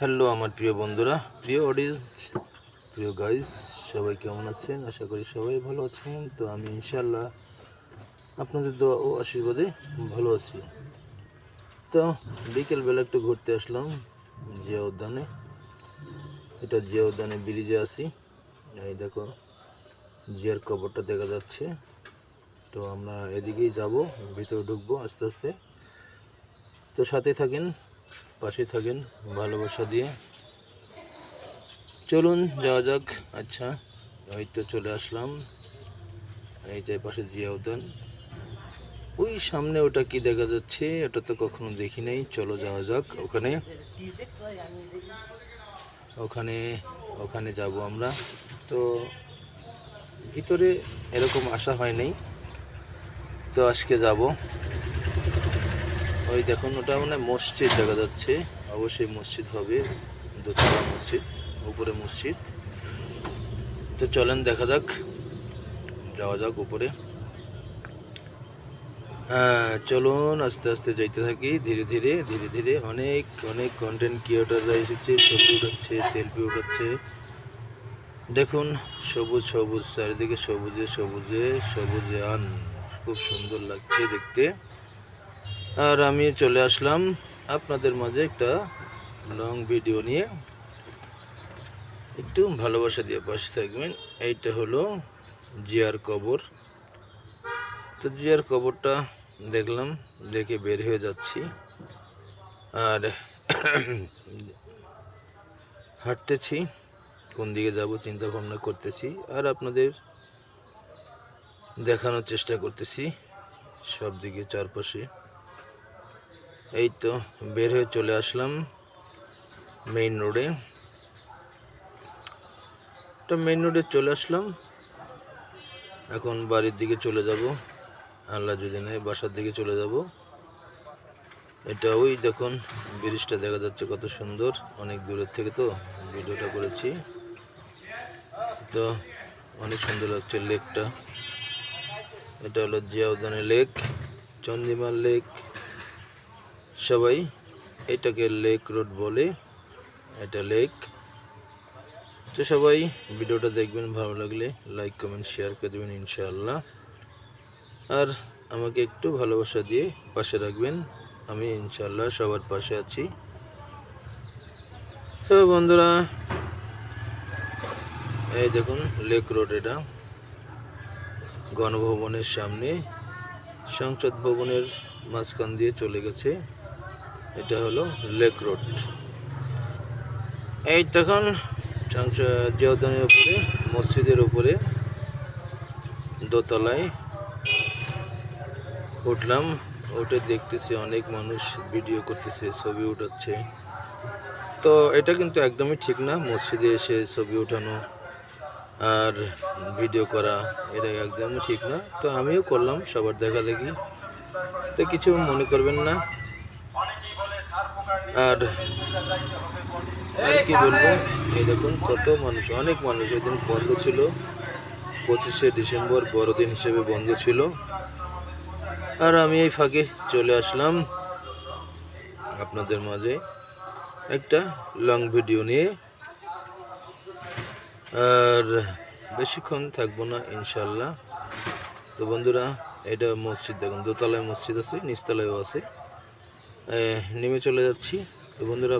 Hello আমার প্রিয় বন্ধুরা, প্রিয় অডিয়েন্স প্রিয় গাইস সবাই কেমন আছেন? আশা করি সবাই ভালো আছেন। তো আমি ইনশাল্লাহ আপনাদের দোয়া ও আশীর্বাদে ভালো আছি। তো বিকেলবেলা একটু ঘুরতে আসলাম জিয়া উদ্যানে এটা জিয়া উদ্যানে ব্রিজে আছি। এই দেখো, জিয়ার কবরটা দেখা যাচ্ছে। তো আমরা এদিকেই যাব, ভিতরে ঢুকবো আস্তে আস্তে। তো সাথে থাকেন পাশে থাকেন, ভালোবাসা দিয়ে। চলুন, যাওয়া যাক। আচ্ছা এই তো চলে আসলাম। এই যে পাশে জিয়া উদ্যান। ওই সামনে ওটা কি দেখা যাচ্ছে? ওটা তো কখনো দেখি নাই। চলো যাওয়া যাক ওখানে। ওখানে ওখানে যাব আমরা। তো ভিতরে এরকম আসা হয় নাই। তো আজকে যাব। ওই দেখুন, ওটা মানে মসজিদ দেখা যাচ্ছে। অবশ্যই মসজিদ হবে, দোতলা মসজিদ, উপরে মসজিদ। তো চলেন দেখা যাক, যাওয়া যাক উপরে। হ্যাঁ চলুন, আস্তে আস্তে যাইতে থাকি। ধীরে ধীরে ধীরে ধীরে অনেক অনেক কন্টেন্ট ক্রিয়েটাররা এসেছে, ছবি উঠাচ্ছে সেলফি উঠাচ্ছে। দেখুন, সবুজ সবুজ, চারিদিকে সবুজে সবুজে সবুজে আন খুব সুন্দর লাগছে দেখতে। আর আমি চলে আসলাম আপনাদের মাঝে একটা লং ভিডিও নিয়ে। একটু ভালোবাসা দিয়ে পাশে থাকবেন। এইটা হলো জিয়ার কবর। তো জিয়ার কবরটা দেখলাম, দেখে বের হয়ে যাচ্ছি। আর হাঁটতেছি, কোন দিকে যাব চিন্তা ভাবনা করতেছি। আর আপনাদের দেখানোর চেষ্টা করতেছি, সব দিকে চারপাশে। এই তো বের হয়ে চলে আসলাম মেইন রোডে তো মেইন রোডে চলে আসলাম। এখন বাড়ির দিকে চলে যাব। আল্লাহ যদি নেয় বাসার দিকে চলে যাব। এটা ওই দেখুন ব্রিজটা দেখা যাচ্ছে কত সুন্দর। অনেক দূরের থেকে তো ভিডিওটা করেছি। তো অনেক সুন্দর লাগছে লেকটা। এটা হলো জিয়াউদ্দানের লেক, চন্দিমার লেক। সবাই এটাকে লেক রোড বলে, এটা লেক। তো সবাই ভিডিওটা দেখবেন, ভালো লাগলে লাইক, কমেন্ট, শেয়ার করে দেবেন ইনশাআল্লাহ। আর আমাকে একটু ভালোবাসা দিয়ে পাশে রাখবেন। আমি ইনশাআল্লাহ সবার পাশে আছি। তো বন্ধুরা, এই দেখুন লেক রোড এটা। গণভবনের সামনে সংসদ ভবনের মাঝখান দিয়ে চলে গেছে। এটা হলো লেক রোড। এই তখন জিয়াউদ্দানের উপরে, মসজিদের উপরে দোতলায় উঠলাম। উঠে দেখতেছি অনেক মানুষ ভিডিও করতেছে, ছবি উঠাচ্ছে। তো এটা কিন্তু একদমই ঠিক না, মসজিদে এসে ছবি উঠানো আর ভিডিও করা, এটা একদমই ঠিক না। তো আমিও করলাম, সবার দেখা দেখি। তো কিছু মনে করবেন না। আর আর কি বলব? এই দেখুন, কত মানুষ, অনেক মানুষ ওই দিন বন্ধ ছিল। পঁচিশে ডিসেম্বর বড়দিন হিসেবে বন্ধ ছিল। আর আমি এই ফাঁকে চলে আসলাম আপনাদের মাঝে একটা লং ভিডিও নিয়ে। আর বেশিক্ষণ থাকব না ইনশাল্লাহ তো বন্ধুরা, এটা মসজিদ, দেখুন, দোতলায় মসজিদ আছে, নিচতলায়ও আছে। নেমে চলে যাচ্ছি। তো বন্ধুরা